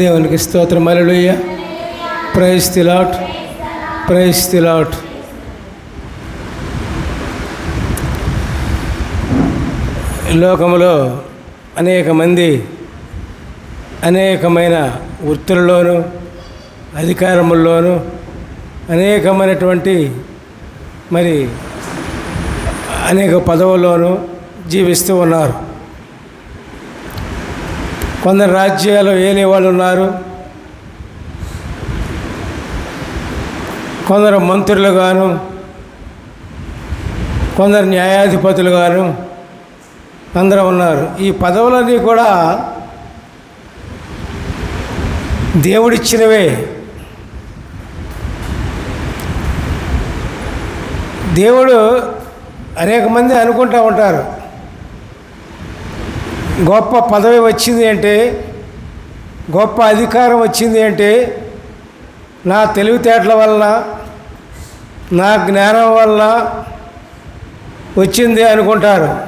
దేవునికి స్తోత్రం. Hallelujah praise the Lord praise the Lord లోకములో అనేక మంది అనేకమైన వృత్తులలోనూ అధికారముల్లోనూ అనేకమైనటువంటి మరి అనేక పదవుల్లోనూ జీవిస్తూ ఉన్నారు. కొందరు రాజ్యాలు ఏలే వాళ్ళు ఉన్నారు. కొందరు మంత్రులు గాను కొందరు న్యాయాధిపతులు గాను అందరూ ఉన్నారు. ఈ పదవులన్నీ కూడా దేవుడిచ్చినవే. దేవుడు అనేక మంది అనుకుంటూ ఉంటారు. గొప్ప పదవి వచ్చింది అంటే గొప్ప అధికారం వచ్చింది అంటే నా తెలివితేటల వల్ల నా జ్ఞానం వల్ల వచ్చింది అనుకుంటారు.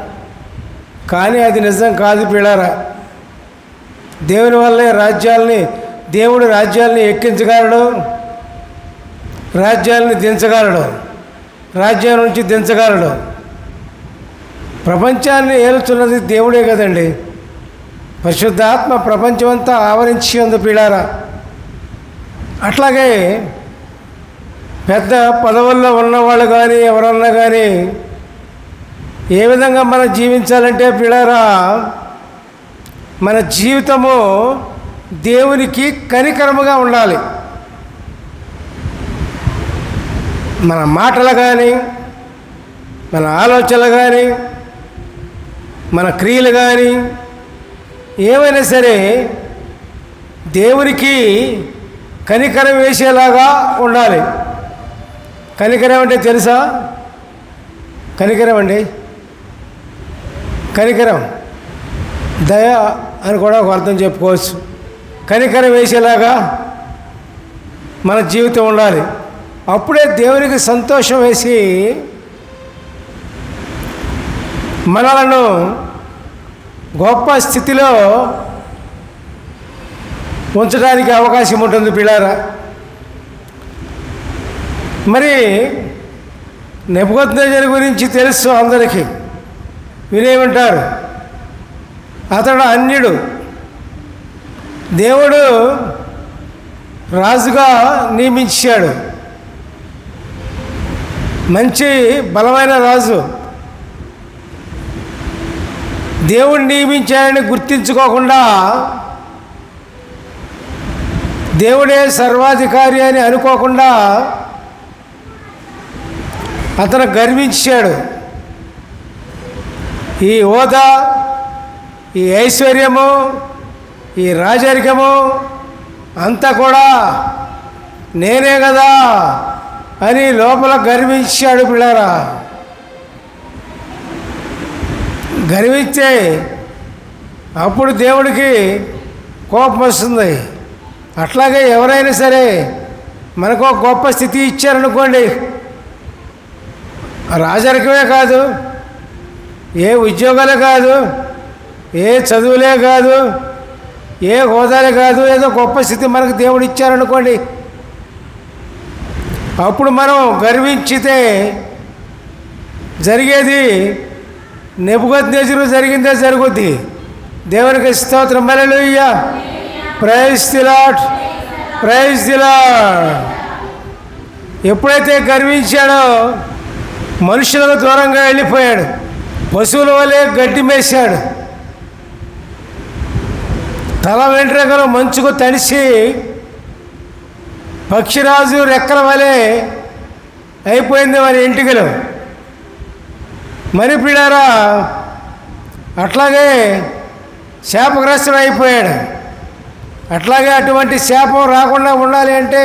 కానీ అది నిజం కాదు పిల్లరా. దేవుని వల్లే రాజ్యాల్ని దేవుడు రాజ్యాల్ని ఎక్కించగలడు రాజ్యాల్ని దించగలడు రాజ్యం నుంచి దించగలడు. ప్రపంచాన్ని ఏలుతున్నది దేవుడే కదండి. పరిశుద్ధాత్మ ప్రపంచమంతా ఆవరించి ఉంది పీడారా అట్లాగే పెద్ద పదవుల్లో ఉన్నవాళ్ళు కానీ ఎవరన్నా కానీ ఏ విధంగా మనం జీవించాలంటే పిల్లరా మన జీవితము దేవునికి కనికరముగా ఉండాలి. మన మాటలు కానీ మన ఆలోచనలు కానీ మన క్రియలు కానీ ఏమైనా సరే దేవునికి కనికరం వేసేలాగా ఉండాలి. కనికరం అంటే తెలుసా? కనికరం అండి. కనికరం. దయ అని కూడా ఒక అర్థం చెప్పుకోవచ్చు. కనికరం వేసేలాగా మన జీవితం ఉండాలి. అప్పుడే దేవునికి సంతోషం వేసి మనలను గొప్ప స్థితిలో ఉంచడానికి అవకాశం ఉంటుంది పిల్లారా. మరి నెపకొద్దేజర్ గురించి తెలుసు అందరికీ. వినేమంటారు అతడు అన్యుడు. దేవుడు రాజుగా నియమించాడు. మంచి బలమైన రాజు. దేవుడు నియమించాడని గుర్తించుకోకుండా దేవుడే సర్వాధికారి అని అనుకోకుండా అతను గర్వించాడు. ఈ హోదా ఈ ఐశ్వర్యము ఈ రాజరికము అంతా కూడా నేనే కదా అని లోపల గర్వించాడు పిల్లరా. గర్విస్తే అప్పుడు దేవుడికి కోపం వస్తుంది. అట్లాగే ఎవరైనా సరే మనకు ఒక గొప్ప స్థితి ఇచ్చారనుకోండి రాజరికమే కాదు ఏ ఉద్యోగాలే కాదు ఏ చదువులే కాదు ఏ హోదాలే కాదు ఏదో గొప్ప స్థితి మనకు దేవుడు ఇచ్చారనుకోండి అప్పుడు మనం గర్వించితే జరిగేది నెప్పుకొద్దేశులు జరిగిందే జరుగుద్ది. దేవునికి స్తోత్రం. మరలుయ్య ప్రైజ్ దిలాట్ ప్రైజ్ దిలాట్ ఎప్పుడైతే గర్వించాడో మనుషులకు దూరంగా వెళ్ళిపోయాడు. పశువుల వలె గడ్డి మేశాడు. తల వెంట్రుకలు మంచుకు తడిసి పక్షిరాజు రెక్కల వలె అయిపోయింది వారి ఇంటికలు మరి పిడారా అట్లాగే శాపగ్రస్తుడు అయిపోయాడు. అట్లాగే అటువంటి శాపం రాకుండా ఉండాలి అంటే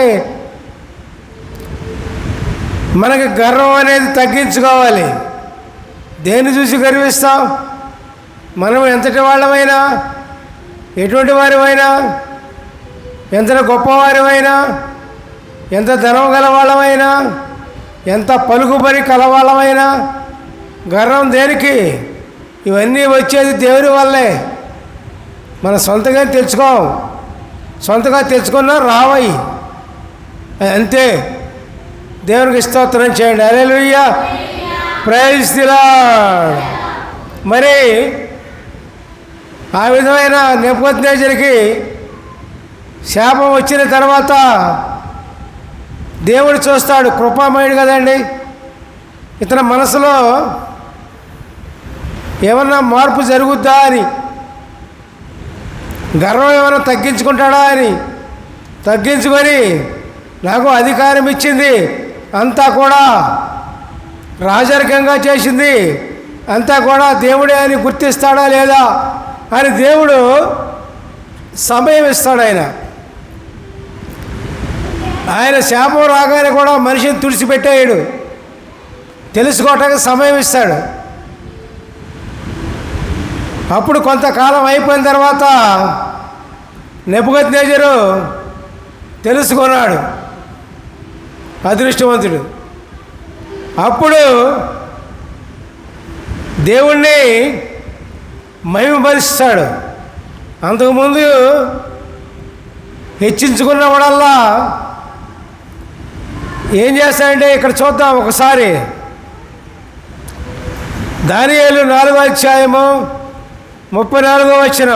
మనకి గర్వం అనేది తగ్గించుకోవాలి. దేన్ని చూసి గర్విస్తాం? మనం ఎంతటి వాళ్ళమైనా? ఎటువంటి వారిమైనా? ఎంత గొప్పవారిమైనా? ఎంత ధనం గల వాళ్ళమైనా? ఎంత పలుకుబడి కలవాళ్ళమైనా? గర్వం దేనికి? ఇవన్నీ వచ్చేది దేవుని వల్లే. మన సొంతంగా తెచ్చుకోం సొంతగా తెచ్చుకున్నా రావయి అంతే. దేవునికి స్తోత్రం చేయండి. అలెలుయ్య ప్రైజ్ మరి ఆ విధమైన నెప్పొద్దేజరికి శాపం వచ్చిన తర్వాత దేవుడు చూస్తాడు కృపామయుడు కదండి. ఇతని మనసులో ఏమన్నా మార్పు జరుగుద్దా అని? గర్వం ఏమైనా తగ్గించుకుంటాడా అని? తగ్గించుకొని నాకు అధికారం ఇచ్చింది అంతా కూడా రాజరికంగా చేసింది. అంతా కూడా దేవుడే అని గుర్తిస్తాడా లేదా అని దేవుడు సమయం ఇస్తాడు ఆయన. ఆయన శాపం రాగానే కూడా మనిషిని తుడిచిపెట్టేయడు. తెలుసుకోవటానికి సమయం ఇస్తాడు. అప్పుడు కొంతకాలం అయిపోయిన తర్వాత నెప్పుగత్ నేజరు తెలుసుకున్నాడు అదృష్టవంతుడు. అప్పుడు దేవుణ్ణి మహిమపరుస్తాడు. అంతకుముందు హెచ్చించుకున్నవాడల్లా ఏం చేస్తాడంటే ఇక్కడ చూద్దాం ఒకసారి. దానియేలు నాలుగో అధ్యాయము ముప్పై నాలుగో వచ్చిన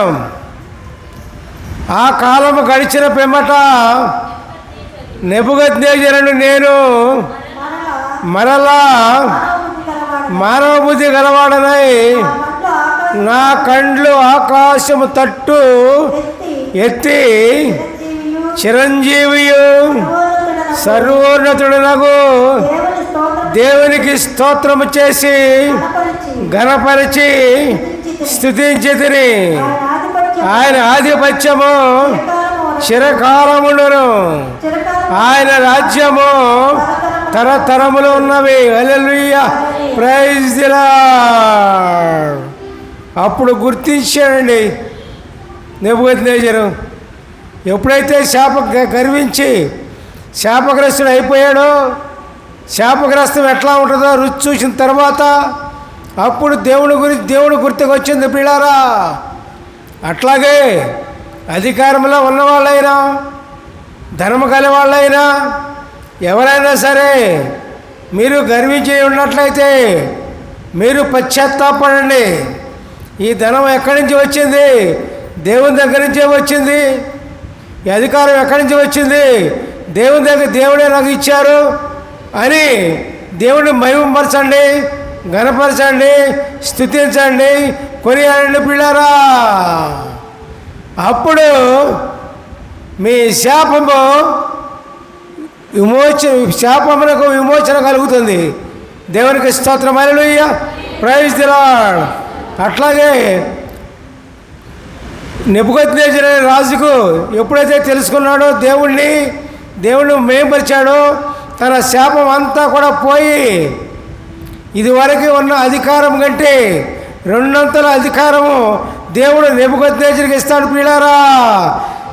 ఆ కాలము గడిచిన పిమ్మట నెబుగద్నేజరుడు నేను మరలా మానవ బుద్ధి గలవాడనై నా కండ్లు ఆకాశము తట్టు ఎత్తి చిరంజీవియు సర్వోన్నతుడునగు దేవునికి స్తోత్రము చేసి గణపరిచి స్థుతించితిని ఆయన ఆధిపత్యము చిరకాలముండును. ఆయన రాజ్యము తరతరములు ఉన్నవి. అలెలుయ్య ప్రైజ్ దిలా అప్పుడు గుర్తించాడండి నెబుకద్నేజరు. ఎప్పుడైతే శాప గర్వించి శాపగ్రస్తుడు అయిపోయాడో శాపగ్రస్తం ఎట్లా ఉంటుందో రుచి చూసిన తర్వాత అప్పుడు దేవుని గురించి దేవుడు గుర్తుకొచ్చింది పిల్లారా అట్లాగే అధికారంలో ఉన్నవాళ్ళైనా ధనము గల వాళ్ళైనా ఎవరైనా సరే మీరు గర్వించి ఉన్నట్లయితే మీరు పశ్చాత్తాపడండి. ఈ ధనం ఎక్కడి నుంచి వచ్చింది? దేవుని దగ్గర నుంచే వచ్చింది. ఈ అధికారం ఎక్కడి నుంచి వచ్చింది? దేవుని దగ్గర దేవుడే నాకు ఇచ్చారు అని దేవుడిని మహిమపరచండి. గణపరచండి స్థుతించండి కొనియాడండి పిల్లారా. అప్పుడు మీ శాపము విమోచన శాపమునకు విమోచన కలుగుతుంది. దేవునికి స్తోత్రమైన ప్రైజ్ ది అట్లాగే నెప్పుకొత్తినేజర్ అనే రాజుకు ఎప్పుడైతే తెలుసుకున్నాడో దేవుణ్ణి దేవుణ్ణి మేంపరిచాడో తన శాపం అంతా కూడా పోయి ఇదివరకు ఉన్న అధికారం కంటే రెండంతల అధికారము దేవుడు నెప్పుకొత్తినేజర్కి ఇస్తాడు పీడారా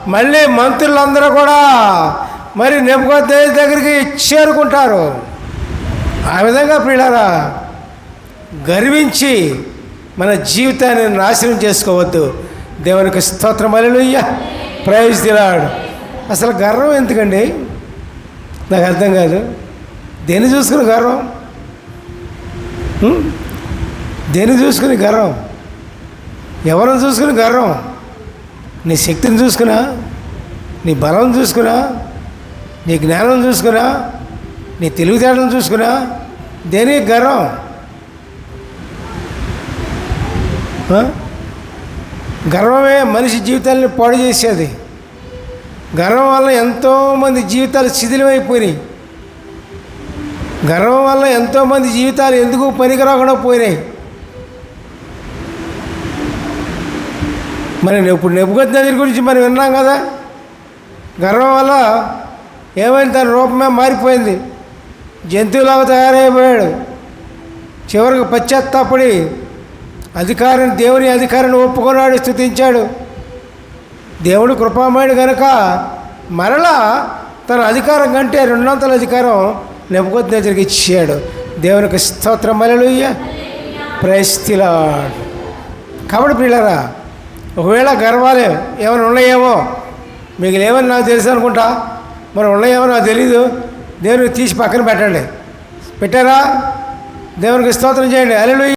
మళ్ళీ మంత్రులందరూ కూడా మరి నెప్పుకొత్తినేజర్ దగ్గరికి చేరుకుంటారు. ఆ విధంగా ప్రియులారా గర్వించి మన జీవితాన్ని నాశనం చేసుకోవద్దు. దేవునికి స్తోత్రం అలెలుయ్య ప్రైజ్ దిలాడు అసలు గర్వం ఎందుకండి? నాకు అర్థం కాదు. దేన్ని చూసుకుని గర్వం? దేన్ని చూసుకుని గర్వం? ఎవరిని చూసుకుని గర్వం? నీ శక్తిని చూసుకున్నా నీ బలం చూసుకున్నా నీ జ్ఞానం చూసుకున్నా నీ తెలివితేటలను చూసుకున్నా దేనికి గర్వం? గర్వమే మనిషి జీవితాలను పాడు చేసేది. గర్వం వల్ల ఎంతోమంది జీవితాలు శిథిలమైపోయినాయి. గర్వం వల్ల ఎంతోమంది జీవితాలు ఎందుకు పనికిరాకుండా పోయినాయి? మరి ఇప్పుడు నెప్పుకొత్త నది గురించి మనం విన్నాం కదా? గర్వం వల్ల ఏమైంది? తన రూపమే మారిపోయింది. జంతువులాగా తయారైపోయాడు. చివరికి పశ్చాత్తాపడి అధికారం దేవుని అధికారాన్ని ఒప్పుకున్నాడు స్థుతించాడు. దేవుడు కృపామయుడు కనుక మరలా తన అధికారం కంటే రెండొంతల అధికారం నెప్పుకొత్త దగ్గరికి ఇచ్చాడు. దేవునికి స్తోత్రం. మలలుయ్య ప్రస్తులా కాబట్టి పిల్లరా ఒకవేళ గర్వాలు ఏమైనా ఉన్నాయేమో మీకు లేవని నాకు తెలుసు అనుకుంటా. మరి ఉన్నాయేమో నాకు తెలీదు. దేవునికి తీసి పక్కన పెట్టండి. పెట్టారా? దేవునికి స్తోత్రం చేయండి. అల్లెలు